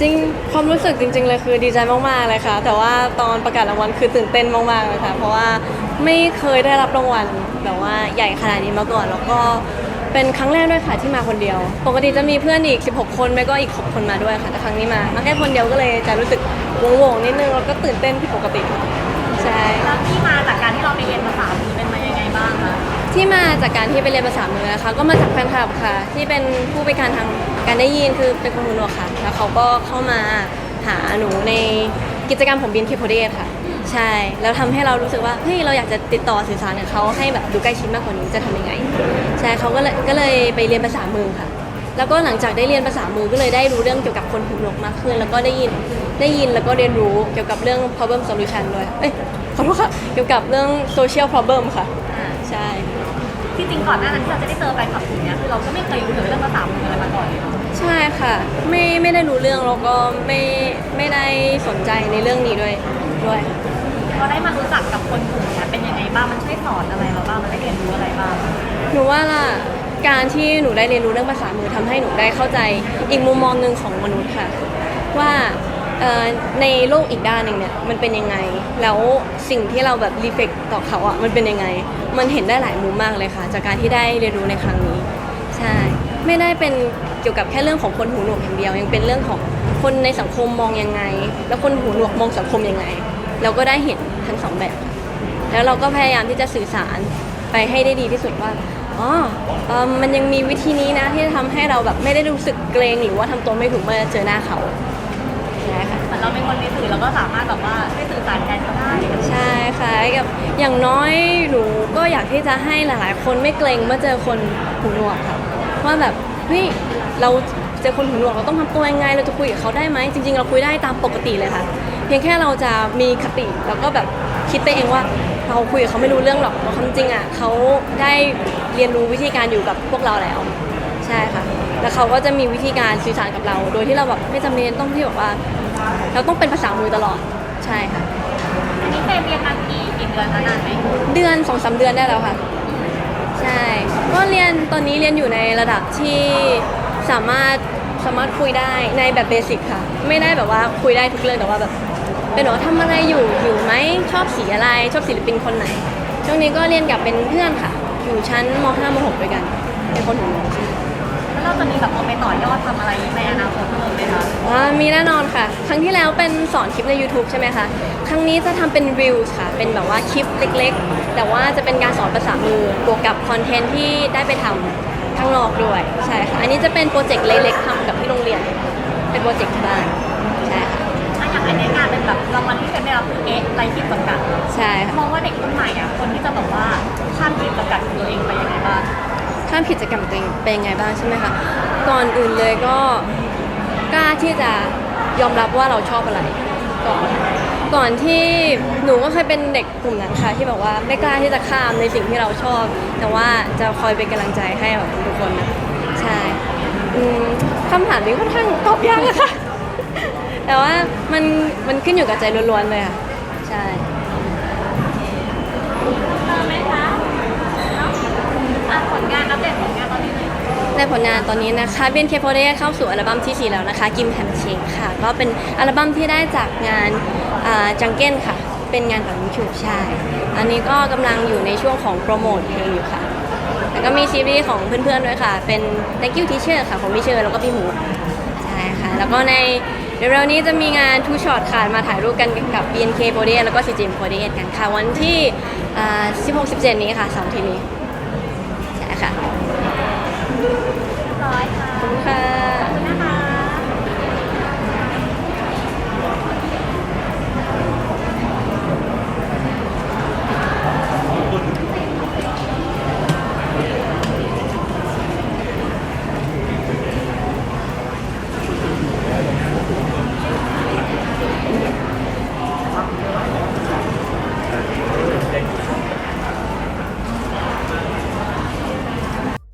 จริงความรู้สึกจริง ๆ เลยคือดีใจมากๆเลยค่ะ แต่ว่าตอนประกาศรางวัลคือตื่นเต้นมากๆเลยค่ะ เพราะว่าไม่เคยได้รับรางวัลแบบว่าใหญ่ขนาดนี้มาก่อน แล้วก็เป็นครั้งแรกด้วยค่ะที่มาคนเดียว ปกติจะมีเพื่อนอีก 16 คนไม่ก็อีก 6 คนมาด้วยค่ะ แต่ครั้งนี้มามาแค่คนเดียวก็เลยจะรู้สึกวงๆนิดนึงแล้วก็ตื่นเต้นผิดปกติใช่แล้วที่มาจากการที่เราไปเรียนภาษามือเป็นมายังไงบ้างคะที่มาจากการที่ไปเรียนภาษามือนะคะก็มาจากแฟนคลับค่ะ ที่เป็นผู้พิการทาง การได้ยินคือเป็นคนหูหนวกค่ะ แล้วเขาก็เข้ามาหาหนูในกิจกรรมของบินเคโพเดสค่ะ ใช่ แล้วทำให้เรารู้สึกว่า เฮ้ย เราอยากจะติดต่อสื่อสารกับเขาให้แบบดูใกล้ชิดมากกว่านี้จะทำยังไง ใช่เขาก็เลยก็เลยไปเรียนภาษามือค่ะ แล้วก็หลังจากได้เรียนภาษามือก็เลยได้รู้เรื่องเกี่ยวกับคนหูหนวกมากขึ้น แล้วก็ได้ยินได้ยินแล้วก็เรียนรู้เกี่ยวกับเรื่อง problem solution ด้วยเอ้ย ขอโทษค่ะ เกี่ยวกับเรื่อง social problem ค่ะอ่าใช่ ที่จริงก่อนหน้านั้นที่เราจะได้เจอแฟนคลับกลุ่มเนี้ยคือเราก็ไม่เคยรู้เลยเรื่องภาษามือ ค่ะ ไม่ไม่ได้รู้เรื่องแล้วก็ไม่ไม่ได้สนใจในเรื่องนี้ด้วยด้วยพอได้มารู้จักกับคนกลุ่มเนี้ยเป็นยังไงบ้าง มันช่วยสอนอะไรเราบ้าง มันได้เรียนรู้อะไรบ้าง หนูว่าล่ะการที่หนูได้เรียนรู้เรื่องภาษามือทำให้หนูได้เข้าใจอีกมุมมองหนึ่งของมนุษย์ค่ะ ว่าเอ่อในโลกอีกด้านหนึ่งเนี่ยมันเป็นยังไง แล้วสิ่งที่เราแบบรีเฟกต่อเขาอะมันเป็นยังไง มันเห็นได้หลายมุมมากเลยค่ะ จากการที่ได้เรียนรู้ในครั้งนี้ ใช่ ไม่ได้เป็นเกี่ยวกับแค่เรื่องของคนหูหนวกอย่างเดียว ยังเป็นเรื่องของคนในสังคมมองยังไง แล้วคนหูหนวกมองสังคมยังไง เราก็ได้เห็นทั้งสองแบบ แล้วเราก็พยายามที่จะสื่อสารไปให้ได้ดีที่สุดว่าอ๋อเอิ่มมันยังมีวิธีนี้นะที่จะทำให้เราแบบไม่ได้รู้สึกเกรงหรือว่าทำตัวไม่ถูกเมื่อเจอหน้าเขาใช่ค่ะเหมือนเราเป็นคนในสื่อเราก็สามารถแบบว่าช่วยสื่อสารแทนเขาได้ใช่ค่ะกับอย่างน้อยหนูก็อยากที่จะให้หลาย ๆ คนไม่เกรงเมื่อเจอคนหูหนวกค่ะว่าแบบ เฮ้ยเราเจอคนหูหนวกเราต้องทำตัวยังไง เราจะคุยกับเขาได้ไหมจริง ๆ เราคุยได้ตามปกติเลยค่ะ เพียงแค่เราจะมีคติแล้วก็แบบคิดไปเองว่าเราคุยกับเขาไม่รู้เรื่องหรอกเพราะความจริงอะเขาได้เรียนรู้วิธีการอยู่กับพวกเราแล้ว ใช่ค่ะ แล้วเขาก็จะมีวิธีการสื่อสารกับเรา โดยที่เราแบบไม่จำเป็นต้องที่แบบว่า เราต้องเป็นภาษามือตลอดใช่ค่ะ อันนี้เคยเรียนมากี่กี่เดือนคะนานไหมเดือนสองสาเดือนได้แล้วค่ะ ใช่ ก็เรียนตอนนี้เรียนอยู่ในระดับที่สามารถสามารถคุยได้ในแบบเบสิกค่ะ ไม่ได้แบบว่าคุยได้ทุกเรื่องแต่ว่าแบบเป็นแบบว่าทำอะไรอยู่อยู่ไหมชอบสีอะไรชอบศิลปินคนไหน ช่วงนี้ก็เรียนกับเป็นเพื่อนค่ะ อยู่ชั้นม .5 ม .6 ด้วยกันเป็นคนหูหนวกแล้วเราจะมีแบบเอาไปต่อยอดทำอะไรในอนาคต อ่ามีแน่นอนค่ะ ครั้งที่แล้วเป็นสอนคลิปใน YouTube ใช่ไหมคะ ครั้งนี้จะทำเป็น Reels ค่ะ เป็นแบบว่าคลิปเล็กๆ แต่ว่าจะเป็นการสอนภาษามือบวกกับคอนเทนต์ที่ได้ไปทำข้างนอกด้วย ใช่ค่ะ อันนี้จะเป็นโปรเจกต์เล็กๆทำกับที่โรงเรียน เป็นโปรเจกต์ที่บ้าน ใช่ค่ะถ้าอย่างอันนี้งานเป็นแบบรางวัลที่เคยได้รับคือเอ๊ะไรขีดจำกัดใช่ค่ะ มองว่าเด็กรุ่นใหม่อะคนที่จะแบบว่าข้ามขีดจำกัดของตัวเองไปยังไงบ้างข้ามกิจกรรมตัวเองเป็นยังไงบ้างใช่ไหมคะ ก่อนอื่นเลยก็ กล้าที่จะยอมรับว่าเราชอบอะไรก่อน ก่อนที่หนูก็เคยเป็นเด็กกลุ่มนั้นค่ะที่แบบว่าไม่กล้าที่จะข้ามในสิ่งที่เราชอบ แต่ว่าจะคอยเป็นกำลังใจให้แบบทุกคนนะใช่อืมคำถามนี้ค่อนข้างตอบยากอะคะแต่ว่ามันมันขึ้นอยู่กับใจล้วนๆเลยค่ะ ใช่เจอไหมคะเนาะอะผลงานอัปเดตผลงาน ในผลงานตอนนี้นะคะเบนเคโพเดเข้าสู่อัลบั้มที่ 4 แล้วนะคะกิมแพมเชคค่ะ ก็เป็นอัลบั้มที่ได้จากงานจังเก้นค่ะ เป็นงานของยูทูบใช่ อันนี้ก็กำลังอยู่ในช่วงของโปรโมทเพลงอยู่ค่ะ แล้วก็มีซีรีส์ของเพื่อนๆด้วยค่ะ เป็น Thank you Teacher ค่ะ ของพี่เชอร์แล้วก็พี่หมูใช่ค่ะ แล้วก็ในเร็วๆนี้จะมีงานทูช็อตค่ะ มาถ่ายรูปกันกับ BNK โ o เดแล้วก็ CGM โ o เดกันค่ะ วันที่16-17 นี้ค่ะสองทีนี้